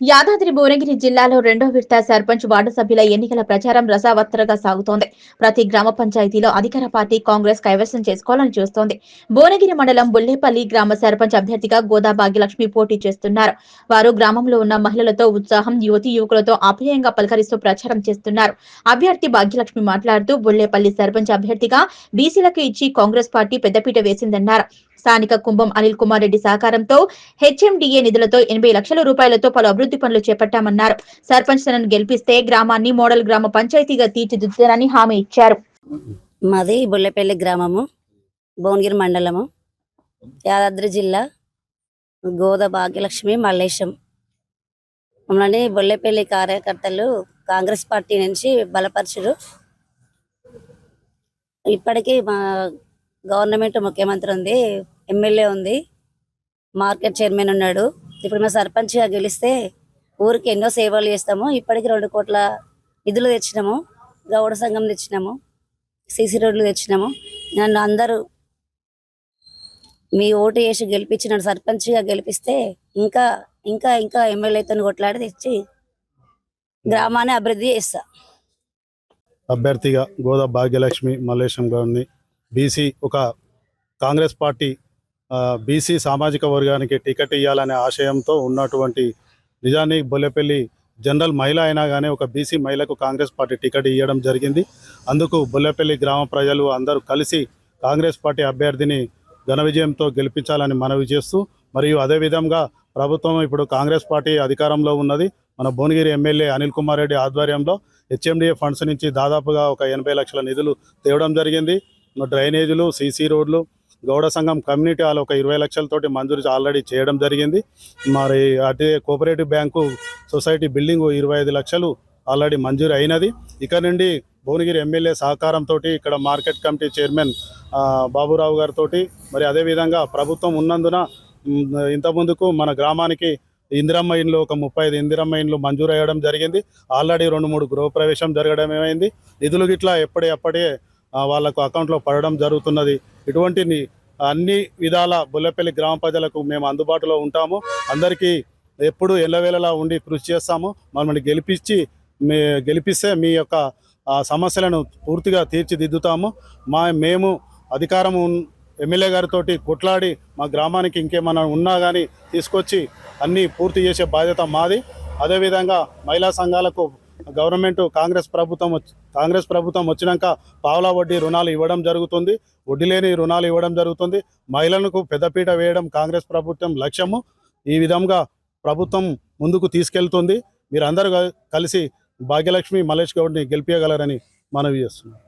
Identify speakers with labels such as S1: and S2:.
S1: యాదాద్రి భువనగిరి జిల్లాలో రెండో విడత సర్పంచ్ వార్డు సభ్యుల ఎన్నికల ప్రచారం రసావత్తరగా సాగుతోంది. ప్రతి గ్రామ పంచాయతీలో అధికార పార్టీ కాంగ్రెస్ కైవసం చేసుకోవాలని చూస్తోంది. భువనగిరి మండలం బుల్లేపల్లి గ్రామ సర్పంచ్ అభ్యర్థిగా గోదా భాగ్యలక్ష్మి పోటీ చేస్తున్నారు. వారు గ్రామంలో ఉన్న మహిళలతో ఉత్సాహం యువతి యువకులతో ఆప్యాయంగా పలకరిస్తూ ప్రచారం చేస్తున్నారు. అభ్యర్థి భాగ్యలక్ష్మి మాట్లాడుతూ బుల్లేపల్లి సర్పంచ్ అభ్యర్థిగా బీసీలకు ఇచ్చి కాంగ్రెస్ పార్టీ పెద్దపీట వేసిందన్నారు. స్థానిక కుంభం అనిల్ కుమార్ రెడ్డి సహకారంతో హెచ్ఎండిఏ నిధులతో ఎనభై లక్షల రూపాయలతో పలు అభివృద్ధి పనులు చేపట్టామన్నారు. సర్పంచ్ తనను గెలిపిస్తే గ్రామాన్ని మోడల్ గ్రామ పంచాయతీగా తీర్చిదిద్దుతారని హామీ ఇచ్చారు.
S2: మాది బుల్లెపల్లి గ్రామము భువనగిరి మండలము యాదాద్రి జిల్లా గోద భాగ్యలక్ష్మి మల్లేశం. మమ్మల్ని బొల్లెపల్లి కార్యకర్తలు కాంగ్రెస్ పార్టీ నుంచి బలపరచుడు ఇప్పటికీ మా గవర్నమెంట్ ముఖ్యమంత్రి ఉంది ఎమ్మెల్యే ఉంది మార్కెట్ చైర్మన్ ఉన్నాడు. ఇప్పుడు మేము సర్పంచ్గా గెలిస్తే ఊరికి ఎన్నో సేవలు చేస్తాము. ఇప్పటికి రెండు కోట్ల నిధులు తెచ్చినాము. గౌడ సంఘం తెచ్చినాము. సీసీ రోడ్లు తెచ్చినాము. నన్ను అందరూ మీ ఓటు వేసి గెలిపించిన సర్పంచ్గా గెలిపిస్తే ఇంకా ఇంకా ఇంకా ఎమ్మెల్యేతో కొట్లాడి తెచ్చి గ్రామాన్ని అభివృద్ధి చేస్తా.
S3: అభ్యర్థిగా గోదా భాగ్యలక్ష్మి మల్లేశం గారిని బీసీ ఒక కాంగ్రెస్ పార్టీ బీసీ సామాజిక వర్గానికి టికెట్ ఇవ్వాలనే ఆశయంతో ఉన్నటువంటి నిజానికి బొల్లెపల్లి జనరల్ మహిళ అయినా కానీ ఒక బీసీ మహిళకు కాంగ్రెస్ పార్టీ టికెట్ ఇవ్వడం జరిగింది. అందుకు బొల్లెపల్లి గ్రామ ప్రజలు అందరూ కలిసి కాంగ్రెస్ పార్టీ అభ్యర్థిని ఘన విజయంతో గెలిపించాలని మనవి చేస్తూ మరియు అదేవిధంగా ప్రభుత్వం ఇప్పుడు కాంగ్రెస్ పార్టీ అధికారంలో ఉన్నది. మన భువనగిరి ఎమ్మెల్యే అనిల్ కుమార్ రెడ్డి ఆధ్వర్యంలో హెచ్ఎండిఏ ఫండ్స్ నుంచి దాదాపుగా ఒక ఎనభై లక్షల నిధులు తేవడం జరిగింది. డ్రైనేజీలు సీసీ రోడ్లు గౌడ సంఘం కమ్యూనిటీ వాళ్ళు ఒక ఇరవై లక్షలతోటి మంజూరు ఆల్రెడీ చేయడం జరిగింది. మరి అదే కోఆపరేటివ్ బ్యాంకు సొసైటీ బిల్డింగ్ ఇరవై ఐదు లక్షలు ఆల్రెడీ మంజూరు అయినది. ఇక్కడ నుండి భువనగిరి ఎమ్మెల్యే సహకారంతో ఇక్కడ మార్కెట్ కమిటీ చైర్మన్ బాబురావు గారితో మరి అదేవిధంగా ప్రభుత్వం ఉన్నందున ఇంతకుముందుకు మన గ్రామానికి ఇందిరమ్మ ఇండ్లు ఒక ముప్పై ఐదు ఇందిరమ్మ ఇండ్లు మంజూరు అయ్యడం జరిగింది. ఆల్రెడీ రెండు మూడు గృహప్రవేశం జరగడం ఏమైంది. నిధులు గిట్లా ఎప్పటి అప్పటికే వాళ్ళకు వాళ్ళకు అకౌంట్లో పడడం జరుగుతున్నది. ఇటువంటి అన్ని విధాల బుల్లపల్లి గ్రామ ప్రజలకు మేము అందుబాటులో ఉంటాము. అందరికీ ఎప్పుడు ఎల్లవేళలా ఉండి కృషి చేస్తాము. మమ్మల్ని గెలిపించి మీ గెలిపిస్తే మీ యొక్క సమస్యలను పూర్తిగా తీర్చిదిద్దుతాము. మా మేము అధికారం ఎమ్మెల్యే గారితో కొట్లాడి మా గ్రామానికి ఇంకేమైనా ఉన్నా కానీ తీసుకొచ్చి అన్నీ పూర్తి చేసే బాధ్యత మాది. అదేవిధంగా మహిళా సంఘాలకు గవర్నమెంట్ కాంగ్రెస్ ప్రభుత్వం వచ్చి- కాంగ్రెస్ ప్రభుత్వం వచ్చినాక పావలా వడ్డీ రుణాలు ఇవ్వడం జరుగుతుంది. వడ్డీ లేని రుణాలు ఇవ్వడం జరుగుతుంది. మహిళలకు పెద్దపీట వేయడం కాంగ్రెస్ ప్రభుత్వం లక్ష్యము. ఈ విధంగా ప్రభుత్వం ముందుకు తీసుకెళ్తుంది. మీరందరూ కలిసి భాగ్యలక్ష్మి మలేష్ గౌడ్ని గెలిపించగలరని మనవి చేస్తున్నాం.